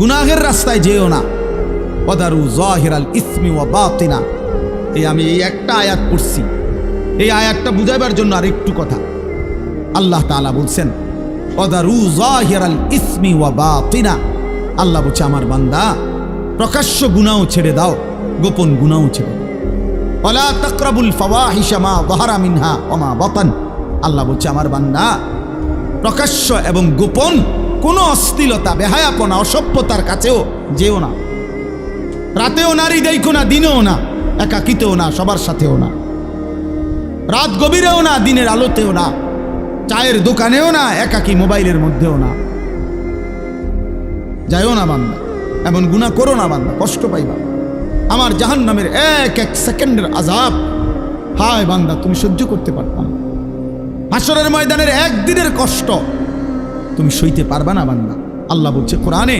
গুনাহের রাস্তায় যেও না। ওদারু জাহিরাল ইসমি ওয়া বাতিনা। এই আমি এই একটা আয়াত পড়ছি। এই আয়াতটা বুঝাইবার জন্য আর একটু কথা। আল্লাহ তাআলা বলছেন ওদারু জাহিরাল ইসমি ওয়া বাতিনা। আল্লাহ বলছে, আমার বান্দা, প্রকাশ্য গুনাও ছেড়ে দাও, গোপন গুনাও ছেড়ে দাও। ওলা তাকরাবুল ফাওয়াহিশা মা যাহারা মিনহা ওয়া মা বাতান। আল্লাহ বলছে, আমার বান্দা, প্রকাশ্য এবং গোপন কোনো অশ্লীলতা, বেহায়াপনা, অসভ্যতার কাছেও যেও না। রাতেও নারী দেখো না, দিনেও না, একাকিতেও না, সবার সাথেও না। রাত গভীরেও না, দিনের আলোতেও না, চায়ের দোকানেও না, একাকি মোবাইলের মধ্যেও না। যাইও না বান্দা, এমন গুণা করো না বান্দা, কষ্ট পাইবা। আমার জাহান নামের এক এক সেকেন্ডের আজাব হায় বান্দা, তুমি সহ্য করতে পারতাম হাসরের ময়দানের একদিনের কষ্ট। তুমি সইতে পারবা না, বান্দা। আল্লাহ বলছে, কোরআনে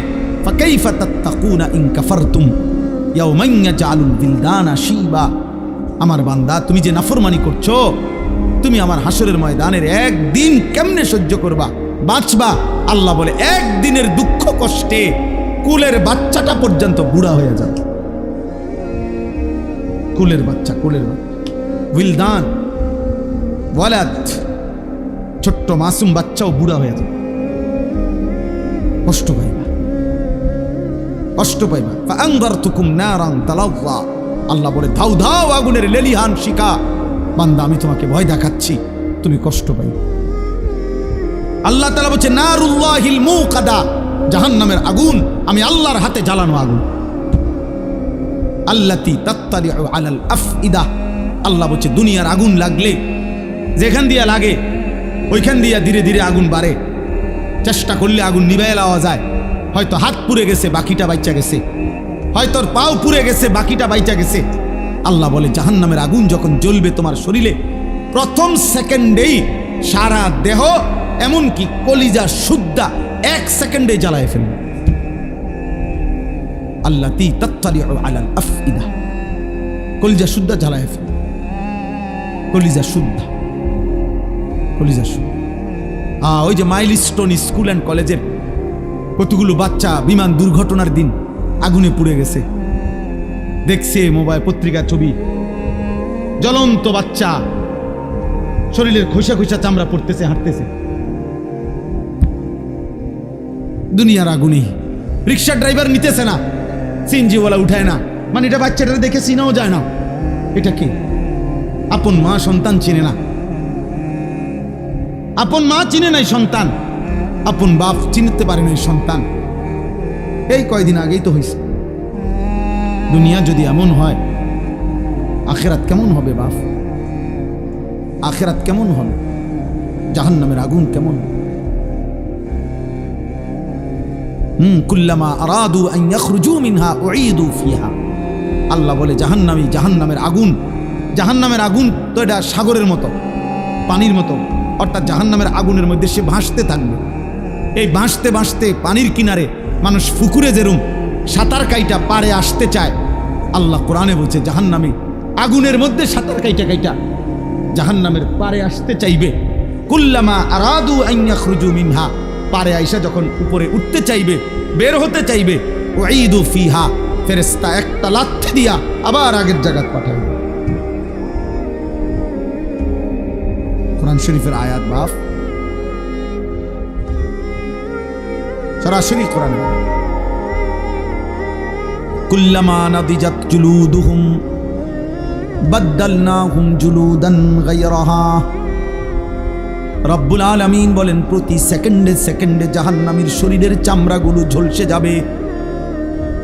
আমার বান্দা, তুমি যে নাফরমানি করছ, তুমি আমার হাসরের ময়দানের একদিন কেমনে সহ্য করবা? বাঁচবা? আল্লাহ বলে, একদিনের দুঃখ কষ্টে কুলের বাচ্চাটা পর্যন্ত বুড়া হয়ে যাবে কুলের বাচ্চা কুলের বাচ্চা। উইলদান ওয়ালাদ, ছোট্ট মাসুম বাচ্চাও বুড়া হয়ে যাবে। কষ্ট পাইবা। কষ্ট পাইবা। আঙ্গার তুকুম নারাং আল্লাহ বলে ধাও ধাও আগুনের লেলিহান শিকা বান্দা, আমি তোমাকে ভয় দেখাচ্ছি। তুমি কষ্ট পাইবা। আল্লাহ তালা বলছে, নারুল্লাহিল মুকাদা জাহান্নামের আগুন, আমি আল্লাহর হাতে জ্বালানো আগুন। আল্লাতি তাত্তালি আলাল আফইদা। আল্লাহ বলছে, দুনিয়ার আগুন লাগলে, যেখান দিয়া লাগে, ওইখান দিয়া ধীরে ধীরে আগুন বাড়ে। চেষ্টা করলে আগুন নিভাইয়া লাওয়া যায়। হয়তো হাত পুড়ে গেছে, বাকিটা বাইচা গেছে। হয়তো পাও পুড়ে গেছে, বাকিটা বাইচা গেছে। আল্লাহ বলে, জাহান্নামের আগুন যখন জ্বলবে তোমার শরীরে, প্রথম সেকেন্ডেই সারা দেহ, এমনকি কলিজা শুদ্ধা এক সেকেন্ডে জ্বালায় ফেলবে। আল্লাহ তি তত্তালি আলাল আফইদা। কলিজা শুদ্ধা জ্বালায় ফেলবে। কলিজা শুদ্ধা কলিজা ওই যে মাইল স্টোন স্কুল অ্যান্ড কলেজের কতগুলো বাচ্চা বিমান দুর্ঘটনার দিন আগুনে পুড়ে গেছে। দেখছে মোবাইল পত্রিকার ছবি। জ্বলন্ত বাচ্চা। শরীরের খোসা খোসা চামড়া পড়তেছে, হাঁটতেছে। দুনিয়ার আগুনে। রিক্সা ড্রাইভার নিতেছে না। সিএনজিওয়ালা উঠায় না। মানে এটা বাচ্চাটা দেখে চিনাও যায় না। এটা কি? আপন মা সন্তান চিনে না। আপন মা চিনে নাই সন্তান। আপন বাপ চিনতে পারে নাই সন্তান। এই কয়দিন আগেই তো হয়েছে দুনিয়া যদি এমন হয়, আখেরাত কেমন হবে বাপ? আখেরাত কেমন হবে? জাহান নামের আগুন কেমন? হুম, কুল্লামা আরাদু আন ইয়াখরুজু মিনহা উঈদু ফিহা। আল্লাহ বলে, জাহান্নামী, জাহান্নামের আগুন। জাহান্নামের আগুন তো এটা সাগরের মতো, পানির মতো। অর্থাৎ জাহান্নামের আগুনের মধ্যে সে ভাসতে থাকবে। এই ভাসতে ভাসতে পানির কিনারে মানুষ ফুকুরে যেরুম সাঁতার কাইটা পারে আসতে চায়। আল্লাহ কোরআনে বলছে, জাহান্নামে আগুনের মধ্যে সাঁতার কাইটা কাইটা জাহান্নামের পারে আসতে চাইবে। কুল্লামা আরাদু আইয়া খুরুজু মিনহা। পারে আইসা যখন উপরে উঠতে চাইবে, বের হতে চাইবে ওয়াইদু ফিহা। ফেরেস্তা একটা লাথি দিয়া আবার আগের জায়গাত পাঠাইবে। কোরআন শরীফের আয়াত বাফ সরাসরি কোরআন জুলুদুহুম জুলুদান গায়রাহা। রব্বুল আলামিন বলেন, প্রতি সেকেন্ডে সেকেন্ডে জাহান্নামীর শরীরের চামড়াগুলো ঝলসে যাবে,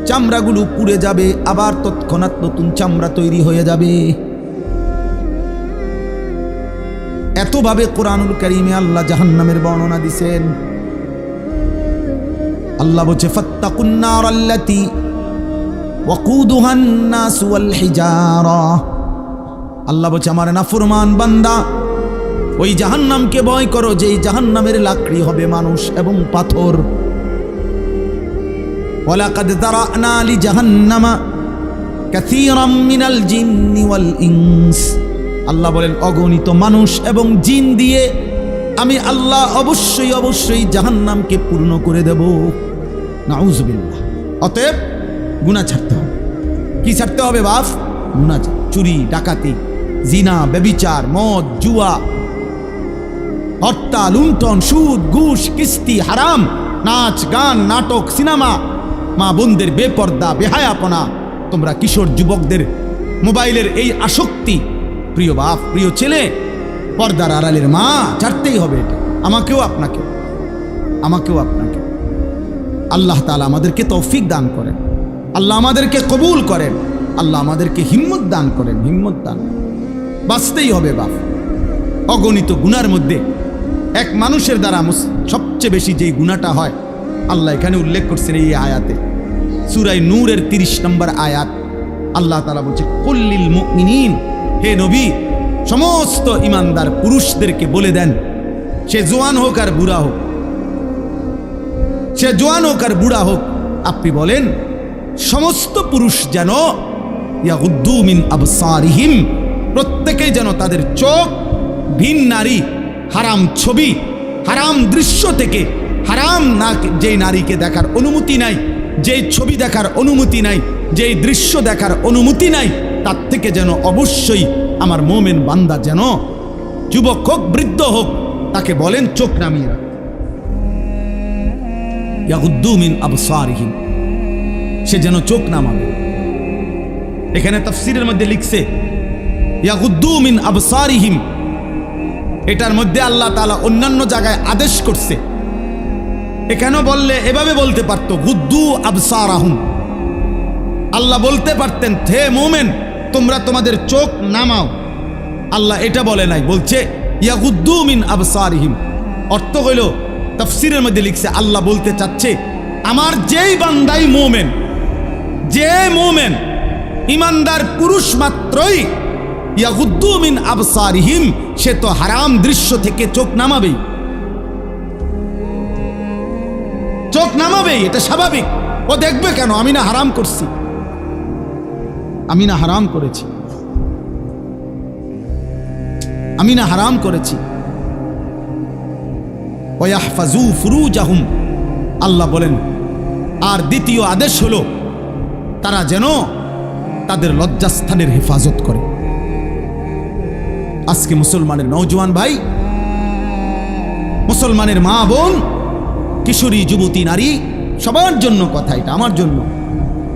চামড়াগুলো পুড়ে যাবে, আবার তৎক্ষণাৎ নতুন চামড়া তৈরি হয়ে যাবে। এতভাবে কোরআনুল করিমে আল্লাহ জাহান্নামের বর্ণনা দিছেন। আল্লাহ বলছে আল্লাহ বলছে, আমার নাফরমান বান্দা, ওই জাহান্নামকে ভয় করো যে এই জাহান্নামের লাকড়ি হবে মানুষ এবং পাথর। জাহান্নামা কাসীরাম মিনাল জিন্নি ওয়াল ইনস। আল্লাহ বলেন, অগণিত মানুষ এবং জিন দিয়ে আমি আল্লাহ অবশ্যই অবশ্যই জাহান্নামকে পূর্ণ করে দেব। নাউজবিল্লাহ। অতএব গুণা ছাড়তে হবে। কি ছাড়তে হবে বাপ? গুণা চুরি, ডাকাতি, জিনা বেবিচার মদ, জুয়া হত্যা লুণ্ঠন, সুদ, ঘুষ, কিস্তি, হারাম, নাচ, গান, নাটক, সিনেমা, মা বোনদের বেপর্দা, বেহায়াপনা। তোমরা কিশোর যুবকদের মোবাইলের এই আসক্তি প্রিয় বাপ, প্রিয় ছেলে, পর্দার আড়ালের মা ছাড়তেই হবে এটা। আমাকেও আপনাকে আমাকেও আপনাকে। আল্লাহ তালা আমাদেরকে তৌফিক দান করেন। আল্লাহ আমাদেরকে কবুল করেন। আল্লাহ আমাদেরকে হিম্মত দান করেন, হিম্মত দান। বাঁচতেই হবে বাপ। অগণিত গুনার মধ্যে এক মানুষের দ্বারা সবচেয়ে বেশি যেই গুণাটা হয়, আল্লাহ এখানে উল্লেখ করছেন এই আয়াতে। সুরাই নূরের তিরিশ নম্বর আয়াত, আল্লাহ তালা বলছে, কল্লিল মুমিনিন। হে নবী, সমস্ত ইমানদার পুরুষদেরকে বলে দেন, সে জোয়ান হোক আর বুড়া হোক, সে জোয়ান হোক আর বুড়া হোক, আপনি বলেন, সমস্ত পুরুষ যেন ইয়াগুদ্দু মিন আবসারিহিম, প্রত্যেকেই যেন তাদের চোখ, ভিন নারী, হারাম ছবি, হারাম দৃশ্য থেকে হারাম না, যেই নারীকে দেখার অনুমতি নাই, যেই ছবি দেখার অনুমতি নাই, যেই দৃশ্য দেখার অনুমতি নাই তার থেকে যেন অবশ্যই আমার মোমেন বান্দা যেন যুবক হোক, বৃদ্ধ হোক, তাকে বলেন চোখ নামিয়ে রাখ। ইয়াগুদ্দু মিন আবসারিহিম। সে যেন চোখ নামাবে। এখানে তাফসিরের মধ্যে লিখছে ইয়াগুদ্দু মিন আবসারিহিম। এটার মধ্যে আল্লাহ তাআলা অন্যান্য জায়গায় আদেশ করছে। এখানে বললে এভাবে বলতে পারতো গুদ্দু আবসারাহুম। আল্লাহ বলতে পারতেন থে মোমেন তোমরা তোমাদের চোখ নামাও। আল্লাহ এটা বলে নাই, বলছে, ইয়াগুদ্দু মিন আবসারিহিম। অর্থ হইল, তাফসিরের মধ্যে লিখছে, আল্লাহ বলতে চাচ্ছে, আমার যেই বান্দাই মোমেন, যে মোমেন, ইমানদার পুরুষ মাত্রই, ইয়াগুদ্দু মিন আবসারিহিম, সে তো হারাম দৃশ্য থেকে চোখ নামাবেই। চোখ নামাবেই, এটা স্বাভাবিক। ও দেখবে কেন? আমি না হারাম করছি। আমি না হারাম করেছি। আমি না হারাম করেছি। আল্লাহ বলেন, আর দ্বিতীয় আদেশ হলো, তারা যেন তাদের লজ্জাস্থানের হেফাজত করে। আজকে মুসলমানের নৌজওয়ান ভাই, মুসলমানের মা বোন, কিশোরী, যুবতী, নারী, সবার জন্য কথা এটা, আমার জন্য।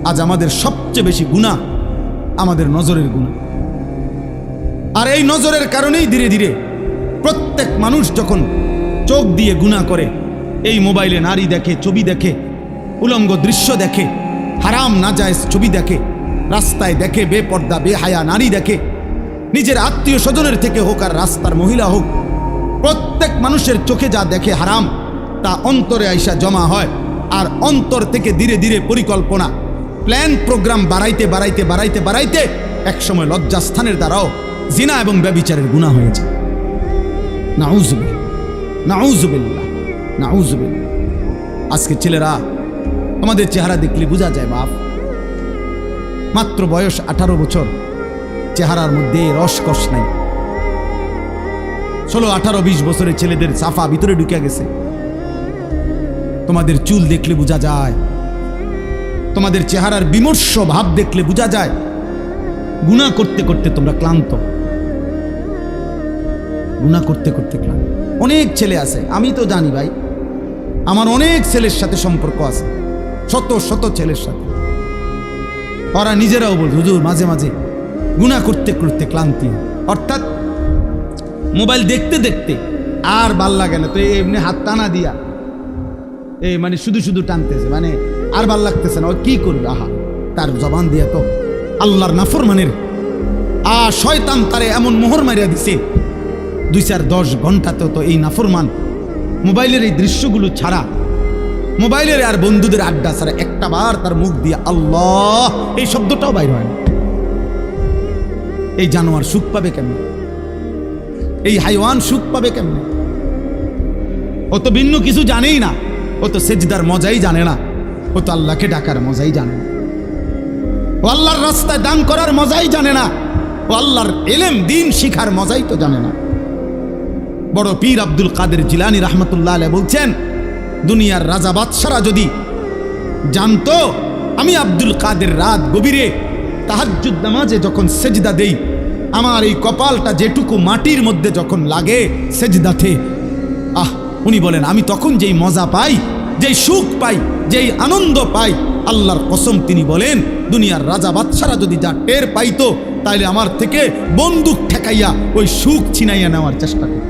আজ আমাদের সবচেয়ে বেশি গুণা আমাদের নজরের গুণ। আর এই নজরের কারণেই ধীরে ধীরে প্রত্যেক মানুষ যখন চোখ দিয়ে গুণা করে, এই মোবাইলে নারী দেখে, ছবি দেখে, উলঙ্গ দৃশ্য দেখে, হারাম, নাজায়েজ ছবি দেখে, রাস্তায় দেখে, বেপর্দা, বেহায়া নারী দেখে, নিজের আত্মীয় স্বজনের থেকে হোক আর রাস্তার মহিলা হোক, প্রত্যেক মানুষের চোখে যা দেখে হারাম, তা অন্তরে আইসা জমা হয়, আর অন্তর থেকে ধীরে ধীরে পরিকল্পনা প্ল্যান, প্রোগ্রাম বাড়াইতে বাড়াইতে বাড়াইতে বাড়াইতে একসময় লজ্জাস্থানের দ্বারাও জিনা এবং ব্যবিচারের গুণা হয়ে যায়। নাউজুবিল নাউজুবিল্লাহ। আজকে ছেলেরা, তোমাদের চেহারা দেখলে বোঝা যায় বাপ। মাত্র বয়স আঠারো বছর, চেহারার মধ্যে রসকস নাই। ষোলো, আঠারো, বিশ বছরের ছেলেদের সাফা ভিতরে ঢুকে গেছে। তোমাদের চুল দেখলে বোঝা যায় তোমাদের চেহারার বিমর্ষ ভাব দেখলে বোঝা যায়, গুণা করতে করতে তোমরা ক্লান্ত। গুণা করতে করতে ক্লান্ত। অনেক ছেলে আছে, আমি তো জানি ভাই। আমার অনেক ছেলের সাথে সম্পর্ক আছে, শত শত ছেলের সাথে। ওরা নিজেরাও বল, হুজুর, মাঝে মাঝে গুণা করতে করতে ক্লান্তি অর্থাৎ মোবাইল দেখতে দেখতে আর ভালো লাগে না তো এমনি হাত টানা দিয়া। এই মানে শুধু শুধু টানতেছে মানে আর ভালো লাগতেছে না। ও কি করবে? আহা, তার জবান দিয়ে তো আল্লাহর নাফরমানের। আ, শয়তান তারে এমন মোহর মারিয়া দিছে। দুই চার দশ ঘন্টাতেও তো এই নাফরমান মোবাইলের এই দৃশ্যগুলো ছাড়া, মোবাইলের আর বন্ধুদের আড্ডা ছাড়া একটা বার তার মুখ দিয়ে আল্লাহ, এই শব্দটাও বাইর হয় না। এই জানোয়ার সুখ পাবে কেমনে? এই হাইওয়ান সুখ পাবে কেমনে? ও তো ভিন্ন কিছু জানেই না, ও তো সেজদার মজাই জানে না। ও তো আল্লাহকে ডাকার মজাই জানে ও আল্লাহর রাস্তায় দান করার মজাই জানে না। ও আল্লাহর এলেম, দিন শিখার মজাই তো জানে না। বড় পীর আব্দুল কাদের জিলানি রহমতুল্লাহ আলাইহ বলছেন, দুনিয়ার রাজা বাদশারা যদি জানতো, আমি আব্দুল কাদের রাত গভীরে তাহাজ্জুদ নামাজে যখন সেজদা দেই, আমার এই কপালটা যেটুকু মাটির মধ্যে যখন লাগে সেজদাতে, আহ, উনি বলেন, আমি তখন যেই মজা পাই যেই সুখ পাই, যেই আনন্দ পাই, আল্লাহর কসম তিনি বলেন, দুনিয়ার রাজা বাদশারা যদি যা টের পাইতো, তাইলে আমার থেকে বন্দুক ঠেকাইয়া ওই সুখ ছিনাইয়া নেওয়ার চেষ্টা করত।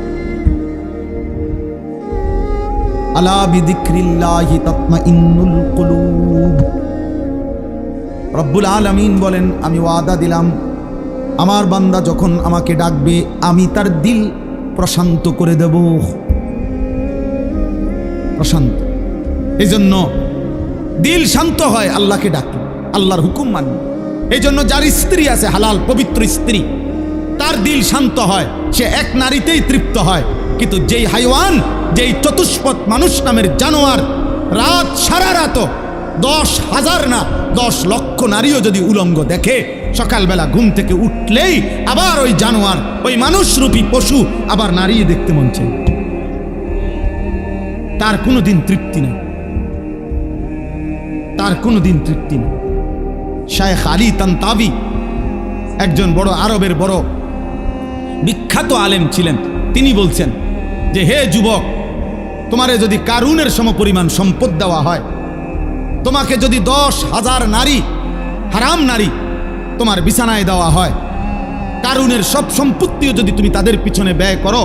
আলা বিদিক্রিল্লাহি তাতমাইন্নুল কুলুব। রব্বুল বলেন, আমি ওয়াদা দিলাম, আমার বান্দা যখন আমাকে ডাকবে, আমি তার দিল প্রশান্ত করে দেব। প্রশান্ত। এই জন্য দিল শান্ত হয়, আল্লাহকে ডাকলে আল্লাহর হুকুম মানি। এই জন্য যার স্ত্রী আছে, হালাল, পবিত্র স্ত্রী, তার দিল শান্ত হয়, সে এক নারীতেই তৃপ্ত হয়। কিন্তু যেই হাইওয়ান, যেই চতুষ্পদ মানুষ নামের জানোয়ার, রাত সারা রাত দশ হাজার না, দশ লক্ষ নারীও যদি উলঙ্গ দেখে, সকালবেলা ঘুম থেকে উঠলেই আবার ওই জানোয়ার, ওই মানুষরূপী পশু আবার নারী দেখতে মন চাই তার কোনো দিন তৃপ্তি নেই। তার কোনো দিন তৃপ্তি নেই। শায়েখ আলী তান্তাবি, একজন বড় আরবের বড় বিখ্যাত আলেম ছিলেন। তিনি বলছেন যে, হে যুবক, তোমারে যদি কারুনের সমপরিমাণ সম্পদ দেওয়া হয়, তোমাকে যদি দশ হাজার নারী, হারাম নারী, তোমার বিছানায় দেওয়া হয়, কারুনের সব সম্পত্তিও যদি তুমি তাদের পিছনে ব্যয় করো,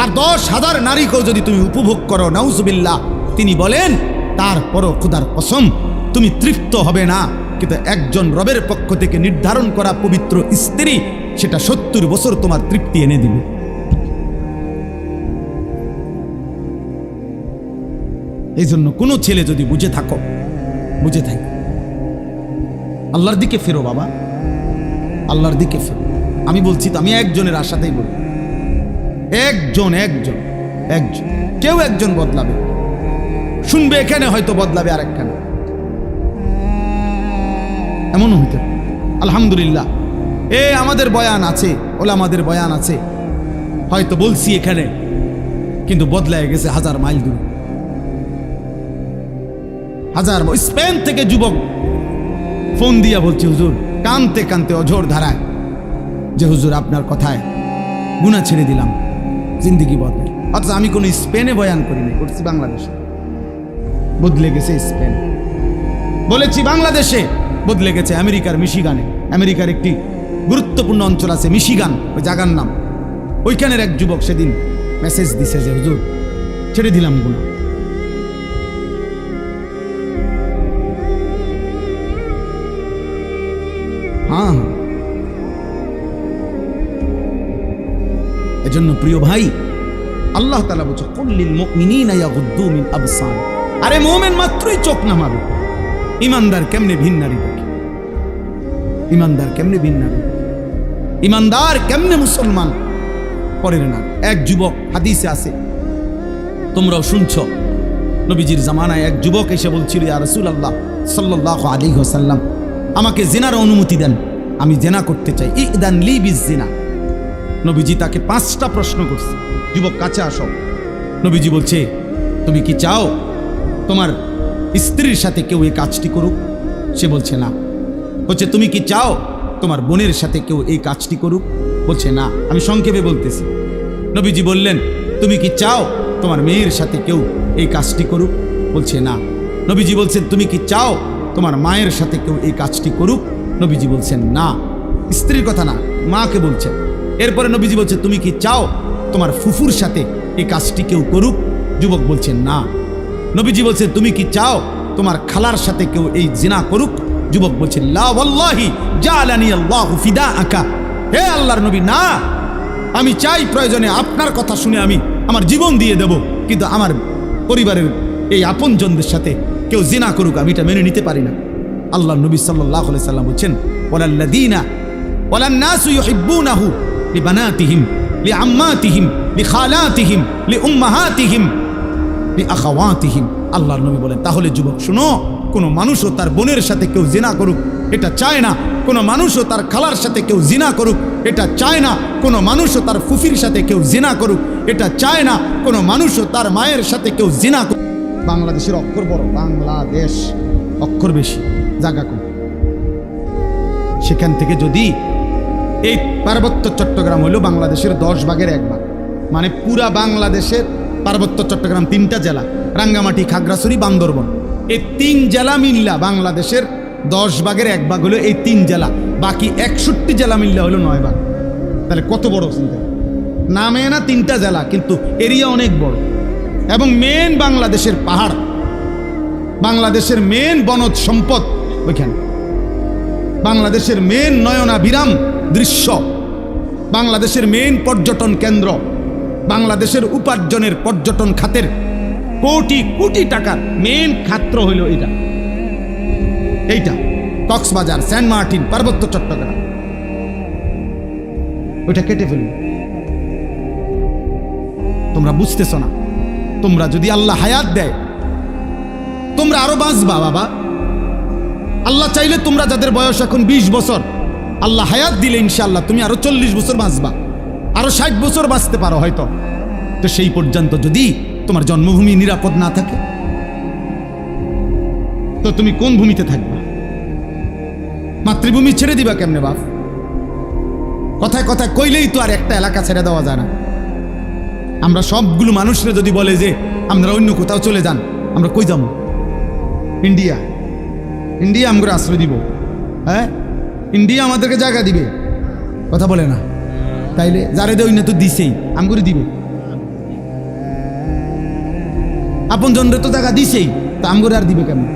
আর দশ হাজার নারীকেও যদি তুমি উপভোগ করো, নাউজুবিল্লাহ, তিনি বলেন, তারপরও খুদার কসম তুমি তৃপ্ত হবে না। কিন্তু একজন রবের পক্ষ থেকে নির্ধারণ করা পবিত্র স্ত্রী, সেটা সত্তর বছর তোমার তৃপ্তি এনে দিবে। এই জন্য কোনো ছেলে যদি বুঝে থাকো বুঝে থাকো। আল্লাহর দিকে ফেরো বাবা। আল্লাহর দিকে ফেরো। আমি বলছি তো, আমি একজনের আশাতেই বলি। একজন একজন একজন। কেউ একজন বদলাবে। শুনবে এখানে হয়তো বদলাবে আর একখানে এমনও হইতে পারে। আলহামদুলিল্লাহ। এ আমাদের বয়ান আছে ওলা আমাদের বয়ান আছে। হয়তো বলছি এখানে, কিন্তু বদলায় গেছে হাজার মাইল দূর। হাজার স্পেন থেকে যুবক ফোন দিয়া বলছে, হুজুর, কানতে কানতে অঝোর ধারায় যে হুজুর আপনার কথায় গুণা ছেড়ে দিলাম, জিন্দিগি বদলে অথচ আমি কোনো স্পেনে বয়ান করিনি করছি বাংলাদেশে। বদলে গেছে স্পেন। বলেছি বাংলাদেশে বদলে গেছে আমেরিকার মিশিগানে। আমেরিকার একটি গুরুত্বপূর্ণ অঞ্চল আছে মিশিগান, ওই জায়গার নাম। ওইখানের এক যুবক সেদিন মেসেজ দিছে যে, হুজুর, ছেড়ে দিলাম গুণা হ্যাঁ। এজন্য প্রিয় ভাই, আল্লাহ তালা বলছে কুল্লিল মুমিনিনা ইয়াগুদ্দু আরে মুমিন মাত্রই চোখ নামাবে। ইমানদার কেমনে ভিন্নারি দেখে? ইমানদার কেমনে ভিন্নারি দেখে? ইমানদার কেমনে মুসলমান? পরের না এক যুবক, হাদিসে আছে। তোমরাও শুনছ, নবীজির জামানায় এক যুবক এসে বলছিল, ইয়া রাসূলুল্লাহ, সাল্লাল্লাহু আলাইহি ওয়াসাল্লাম, আমাকে জেনার অনুমতি দেন, আমি জেনা করতে চাই। ই ইদান লি বিজ জেনা নবীজি তাকে পাঁচটা প্রশ্ন করছে। যুবক, কাছে আসো। নবীজি বলছে, তুমি কি চাও তোমার স্ত্রীর সাথে কেউ এই কাজটি করুক? সে বলছে, না। বলছে, তুমি কি চাও তোমার বোনের সাথে কেউ এই কাজটি করুক? বলছে, না। আমি সংক্ষেপে বলতেছি। নবীজি বললেন, তুমি কি চাও তোমার মেয়ের সাথে কেউ এই কাজটি করুক? বলছে, না। নবীজি বলছেন, তুমি কি চাও তোমার মায়ের সাথে কেউ এই কাজটি করুক? নবীজি বলছেন, না। স্ত্রীর কথা না, মাকে বলছেন। এরপরে নবীজি বলছে, তুমি কি চাও তোমার ফুফুর সাথে এই কাজটি কেউ করুক? যুবক বলছেন, না। নবীজি বলছে, তুমি কি চাও তোমার খালার সাথে কেউ এই জিনা করুক? যুবক বলছে ফিদা আকা হে আল্লাহর নবী, না, আমি চাই প্রয়োজনে আপনার কথা শুনে আমি আমার জীবন দিয়ে দেব, কিন্তু আমার পরিবারের এই আপনজনদের সাথে কেউ জিনা করুক, আমি এটা মেনে নিতে পারি না। আল্লাহ নবী সাল্লাহ সাল্লাম বলছেন ওয়ালাল্লাদিনা ওয়ালান্নাসু ইউহিব্বুনাহু লিবানাতিহিম, লিআম্মাতিহিম, লিখালাতিহিম, লিউম্মাহাতিহিম। আখাওয়াতিহিম আল্লাহর নবী বলেন, তাহলে যুবক, শুনো, কোনো মানুষও তার বোনের সাথে কেউ জিনা করুক, এটা চায় না। কোনো মানুষও তার খালার সাথে কেউ জিনা করুক, এটা চায় না। কোনো মানুষও তার ফুফির সাথে কেউ জিনা করুক, এটা চায় না। কোনো মানুষও তার মায়ের সাথে কেউ জিনা করুক। বাংলাদেশের অক্ষর বড়, বাংলাদেশ। অক্ষর বেশি জাগা কম। সেখান থেকে যদি এই পার্বত্য চট্টগ্রাম হলো বাংলাদেশের দশ ভাগের এক ভাগ। মানে পুরা বাংলাদেশের পার্বত্য চট্টগ্রাম তিনটা জেলা, রাঙ্গামাটি, খাগড়াছড়ি, বান্দরবন। এই তিন জেলা মিল্লা বাংলাদেশের দশ ভাগের এক ভাগ হলো এই তিন জেলা, বাকি একষট্টি জেলা মিল্লা হলো নয় ভাগ। তাহলে কত বড় চিন্তা নামে না তিনটা জেলা, কিন্তু এরিয়া অনেক বড়। এবং মেন বাংলাদেশের পাহাড়, বাংলাদেশের মেন বনজ সম্পদ ওইখানে। বাংলাদেশের মেন নয়নাভিরাম দৃশ্য, বাংলাদেশের মেন পর্যটন কেন্দ্র। বাংলাদেশের উপার্জনের পর্যটন খাতের কোটি কোটি টাকার মেন খাত্র হইল এটা এইটা, কক্সবাজার, সেন্ট মার্টিন, পার্বত্য চট্টগ্রাম। ওইটা কেটে ফেলবে তোমরা বুঝতেছ না। তোমরা যদি আল্লাহ হায়াত দেয়, তোমরা আরও বাঁচবা, বাবা। আল্লাহ চাইলে তোমরা যাদের বয়স এখন ২০ বছর, আল্লাহ হায়াত দিলে ইনশাআল্লাহ তুমি আরও চল্লিশ বছর বাঁচবা। আরও ষাট বছর বাঁচতে পারো হয়তো। তো সেই পর্যন্ত যদি তোমার জন্মভূমি নিরাপদ না থাকে, তো তুমি কোন ভূমিতে থাকবা? মাতৃভূমি ছেড়ে দিবা কেমনে বাপ? কথায় কথায় কইলেই তো আর একটা এলাকা ছেড়ে দেওয়া যায় না। আমরা সবগুলো মানুষরা যদি বলে যে আমরা অন্য কোথাও চলে যান, আমরা কই যাব? ইন্ডিয়া। ইন্ডিয়া আমরা আশ্রয় দিব। হ্যাঁ? ইন্ডিয়া আমাদেরকে জায়গা দিবে। কথা বলে না। তাইলে যারে দেয় না তো দিছেই আমগুরি দিবে। আপন জনরে তো জায়গা দিছেই, তা আমগরে আর দিবে কেমন?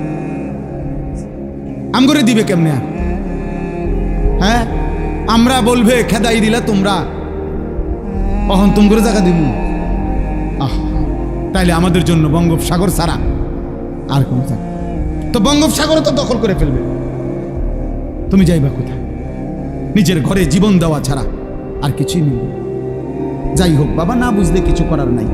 আমগরে দিবে কেমনে আর? হ্যাঁ? আমরা বলবে, খেদাই দিলা তোমরা অহন তুম করে জায়গা দিব আহ, তাইলে আমাদের জন্য বঙ্গোপসাগর ছাড়া আর কোন জায়গা তো বঙ্গোপসাগরও তো দখল করে ফেলবে। তুমি যাইবা কোথায়? নিজের ঘরে জীবন দেওয়া ছাড়া। আর কিছুই মিলবে যাই হোক বাবা না বুঝলে কিছু করার নাই।